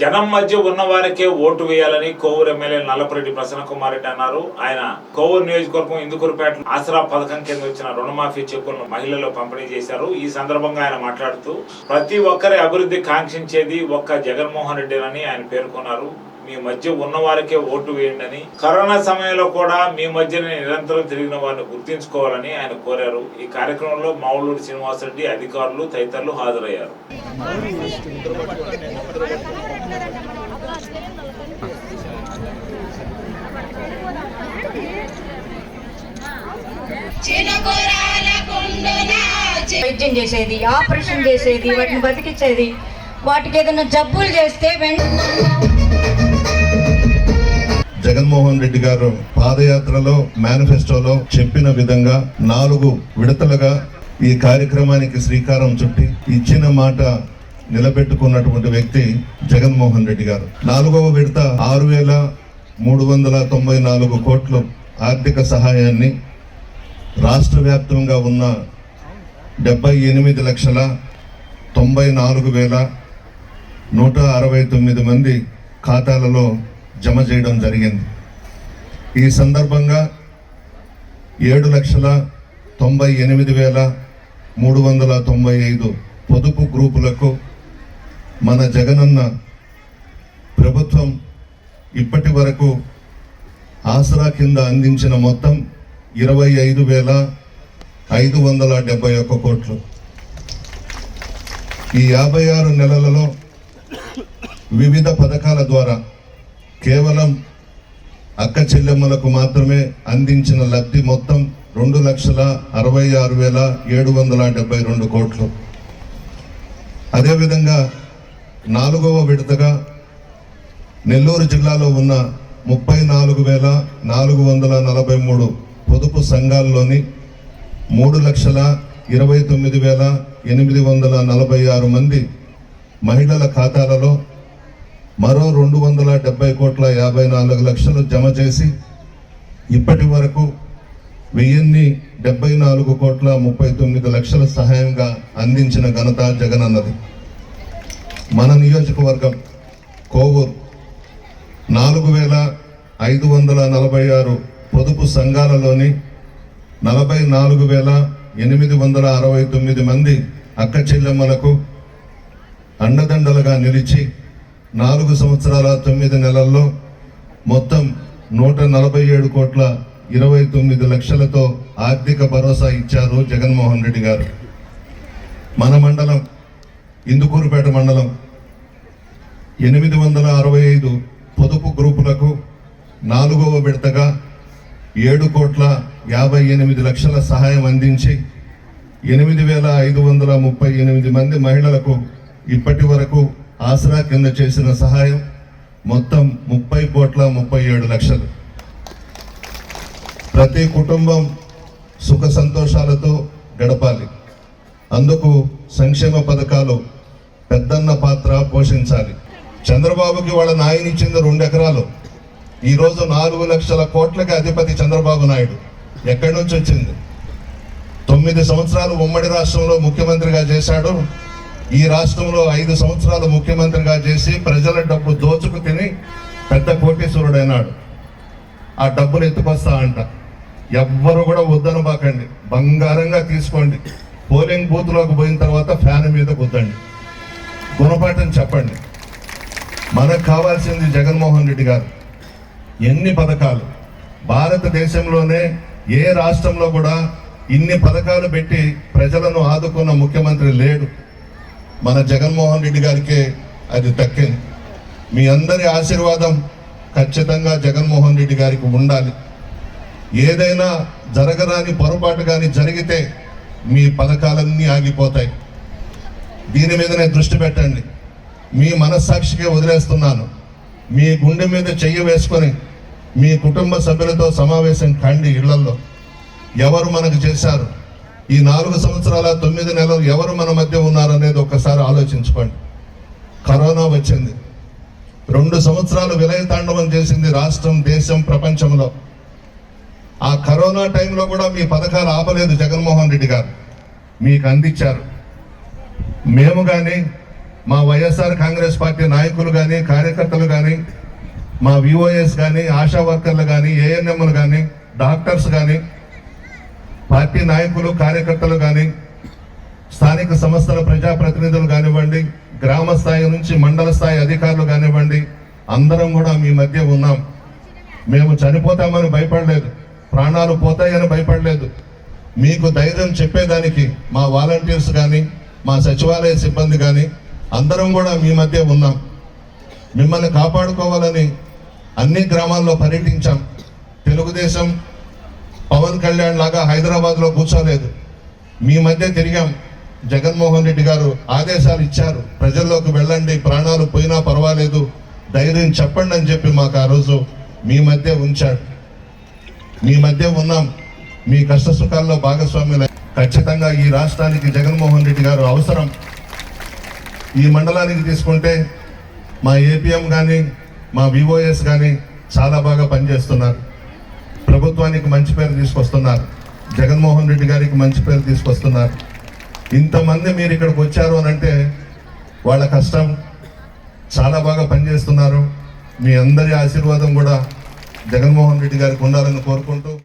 జనం మధ్య ఉన్న వారికే ఓటు వేయాలని కోవూరు ఎమ్మెల్యే నల్లపరెడ్డి ప్రసన్న కుమార్ రెడ్డి అన్నారు. ఆయన కోవూరు నియోజకవర్గం ఇందుకూరుపేట ఆసరా పథకం కింద వచ్చిన రుణమాఫీ చెక్కులను మహిళలు పంపిణీ చేశారు. ఈ సందర్భంగా ఆయన మాట్లాడుతూ ప్రతి ఒక్కరి అభివృద్ధి కాంక్షించేది ఒక్క జగన్మోహన్ రెడ్డినని ఆయన పేర్కొన్నారు. మీ మధ్య ఉన్న వారికే ఓటు వేయండి అని కరోనా సమయంలో కూడా మీ మధ్యనే నిరంతరం తిరిగిన వారిని గుర్తించుకోవాలని ఆయన కోరారు. ఈ కార్యక్రమంలో మావులూరు శ్రీనివాసరెడ్డి అధికారులు తదితరులు హాజరయ్యారు. వైద్యం చేసేది ఆపరేషన్ చేసేది వాటిని బతికించేది వాటికి ఏదైనా జబ్బులు చేస్తే జగన్మోహన్ రెడ్డి గారు పాదయాత్రలో మేనిఫెస్టోలో చెప్పిన విధంగా నాలుగు విడతలుగా ఈ కార్యక్రమానికి శ్రీకారం చుట్టి ఇచ్చిన మాట నిలబెట్టుకున్నటువంటి వ్యక్తి జగన్మోహన్ రెడ్డి గారు. నాలుగవ విడత ఆరు వేల మూడు వందల తొంభై నాలుగు కోట్లు ఆర్థిక సహాయాన్ని రాష్ట్ర వ్యాప్తంగా ఉన్న డెబ్బై ఎనిమిది లక్షల తొంభై నాలుగు వేల నూట అరవై తొమ్మిది మంది ఖాతాలలో జమ చేయడం జరిగింది. ఈ సందర్భంగా ఏడు లక్షల తొంభై ఎనిమిది వేల మూడు వందల తొంభై ఐదు పొదుపు గ్రూపులకు మన జగనన్న ప్రభుత్వం ఇప్పటి వరకు ఆసరా కింద అందించిన మొత్తం ఇరవై ఐదు వేల ఐదు వందల డెబ్బై ఒక్క కోట్లు. ఈ యాభై ఆరు నెలలలో వివిధ పథకాల ద్వారా కేవలం అక్క చెల్లెమ్మలకు మాత్రమే అందించిన లబ్ధి మొత్తం రెండు లక్షల అరవై ఆరు వేల ఏడు వందల డెబ్బై రెండు కోట్లు. అదేవిధంగా నాలుగవ విడతగా నెల్లూరు జిల్లాలో ఉన్న ముప్పై నాలుగు వేల నాలుగు వందల నలభై మూడు పొదుపు సంఘాల్లోని మూడు లక్షల ఇరవై తొమ్మిది వేల ఎనిమిది వందల నలభై ఆరు మంది మహిళల ఖాతాలలో మరో రెండు వందల డెబ్బై కోట్ల యాభై నాలుగు లక్షలు జమ చేసి ఇప్పటి వరకు వెయ్యిన్ని డెబ్బై నాలుగు కోట్ల ముప్పై తొమ్మిది లక్షల సహాయంగా అందించిన ఘనత జగన్ అన్నది. మన నియోజకవర్గం కోవూరు నాలుగు వేల ఐదు వందల నలభై ఆరు పొదుపు సంఘాలలోని నలభై నాలుగు వేల ఎనిమిది వందల అరవై తొమ్మిది మంది అక్క చెల్లెమ్మలకు అండదండలుగా నిలిచి నాలుగు సంవత్సరాల తొమ్మిది నెలల్లో మొత్తం నూట నలభై ఏడు కోట్ల ఇరవై తొమ్మిది లక్షలతో ఆర్థిక భరోసా ఇచ్చారు జగన్మోహన్ రెడ్డి గారు. మన మండలం ఇందుకూరుపేట మండలం ఎనిమిది వందల అరవై ఐదు పొదుపు గ్రూపులకు నాలుగవ విడతగా ఏడు కోట్ల యాభై ఎనిమిది లక్షల సహాయం అందించి ఎనిమిది వేల ఐదు వందల ముప్పై ఎనిమిది మంది మహిళలకు ఇప్పటి వరకు ఆసరా కింద చేసిన సహాయం మొత్తం ముప్పై కోట్ల ముప్పై ఏడు లక్షలు. ప్రతి కుటుంబం సుఖ సంతోషాలతో గడపాలి. అందుకు సంక్షేమ పథకాలు పెద్దన్న పాత్ర పోషించాలి. చంద్రబాబుకి వాళ్ళ నాయనిచ్చింది రెండు ఎకరాలు. ఈరోజు నాలుగు లక్షల కోట్లకి అధిపతి చంద్రబాబు నాయుడు. ఎక్కడి నుంచి వచ్చింది? తొమ్మిది సంవత్సరాలు ఉమ్మడి రాష్ట్రంలో ముఖ్యమంత్రిగా చేశాడు. ఈ రాష్ట్రంలో ఐదు సంవత్సరాలు ముఖ్యమంత్రిగా చేసి ప్రజల డబ్బు దోచుకు తిని పెద్ద కోటీశ్వరుడైనాడు. ఆ డబ్బులు ఎత్తుకొస్తా అంట. ఎవ్వరు కూడా వద్దనబాకండి బంగారంగా తీసుకోండి. పోలింగ్ బూత్లోకి పోయిన తర్వాత ఫ్యాన్ మీద కుద్దండి గుణపాఠం చెప్పండి. మనకు కావాల్సింది జగన్మోహన్ రెడ్డి గారు. ఎన్ని పథకాలు? భారతదేశంలోనే ఏ రాష్ట్రంలో కూడా ఇన్ని పథకాలు పెట్టి ప్రజలను ఆదుకున్న ముఖ్యమంత్రి లేడు. మన జగన్మోహన్ రెడ్డి గారికే అది దక్కింది. మీ అందరి ఆశీర్వాదం ఖచ్చితంగా జగన్మోహన్ రెడ్డి గారికి ఉండాలి. ఏదైనా జరగరాని పొరపాటు కానీ జరిగితే మీ పథకాలన్నీ ఆగిపోతాయి. దీని మీదనే దృష్టి పెట్టండి. మీ మనస్సాక్షికే వదిలేస్తున్నాను. మీ గుండె మీద చెయ్యి వేసుకొని మీ కుటుంబ సభ్యులతో సమావేశం కండి ఇళ్ళలో ఎవరు మనకు చేశారు? ఈ నాలుగు సంవత్సరాల తొమ్మిది నెలలు ఎవరు మన మధ్య ఉన్నారు అనేది ఒక్కసారి ఆలోచించుకోండి. కరోనా వచ్చింది. రెండు సంవత్సరాలు విలయతాండవం చేసింది రాష్ట్రం దేశం ప్రపంచంలో. ఆ కరోనా టైంలో కూడా మీ పథకాలు ఆపలేదు జగన్మోహన్ రెడ్డి గారు. మీకు అందించారు. మేము కానీ మా వైఎస్ఆర్ కాంగ్రెస్ పార్టీ నాయకులు కానీ కార్యకర్తలు కానీ మా విఓఎస్ కానీ ఆశా వర్కర్లు కానీ ఏఎన్ఎంలు కానీ డాక్టర్స్ కానీ పార్టీ నాయకులు కార్యకర్తలు కానీ స్థానిక సంస్థల ప్రజాప్రతినిధులు కానివ్వండి గ్రామ స్థాయి నుంచి మండల స్థాయి అధికారులు కానివ్వండి అందరం కూడా మీ మధ్య ఉన్నాం. మేము చనిపోతామని భయపడలేదు. ప్రాణాలు పోతాయని భయపడలేదు. మీకు ధైర్యం చెప్పేదానికి మా వాలంటీర్స్ కానీ మా సచివాలయ సిబ్బంది కానీ అందరం కూడా మీ మధ్య ఉన్నాం. మిమ్మల్ని కాపాడుకోవాలని అన్ని గ్రామాల్లో పర్యటించాం. తెలుగుదేశం పవన్ కళ్యాణ్ లాగా హైదరాబాద్లో కూర్చోలేదు. మీ మధ్య తిరిగాం. జగన్మోహన్ రెడ్డి గారు ఆదేశాలు ఇచ్చారు. ప్రజల్లోకి వెళ్ళండి ప్రాణాలు పోయినా పర్వాలేదు. ధైర్యం చెప్పండి అని చెప్పి మాకు ఆ రోజు మీ మధ్య ఉంచాడు. మీ మధ్య ఉన్నాం. మీ కష్ట సుఖాల్లో భాగస్వామ్యులు. ఖచ్చితంగా ఈ రాష్ట్రానికి జగన్మోహన్ రెడ్డి గారు అవసరం. ఈ మండలానికి తీసుకుంటే మా ఏపీఎం కానీ మా విఓఎస్ కానీ చాలా బాగా పనిచేస్తున్నారు. ప్రభుత్వానికి మంచి పేరు తీసుకొస్తున్నారు. జగన్మోహన్ రెడ్డి గారికి మంచి పేరు తీసుకొస్తున్నారు. ఇంతమంది మీరు ఇక్కడికి వచ్చారు అని అంటే వాళ్ళ కష్టం. చాలా బాగా పనిచేస్తున్నారు. మీ అందరి ఆశీర్వాదం కూడా జగన్మోహన్ రెడ్డి గారికి ఉండాలని కోరుకుంటూ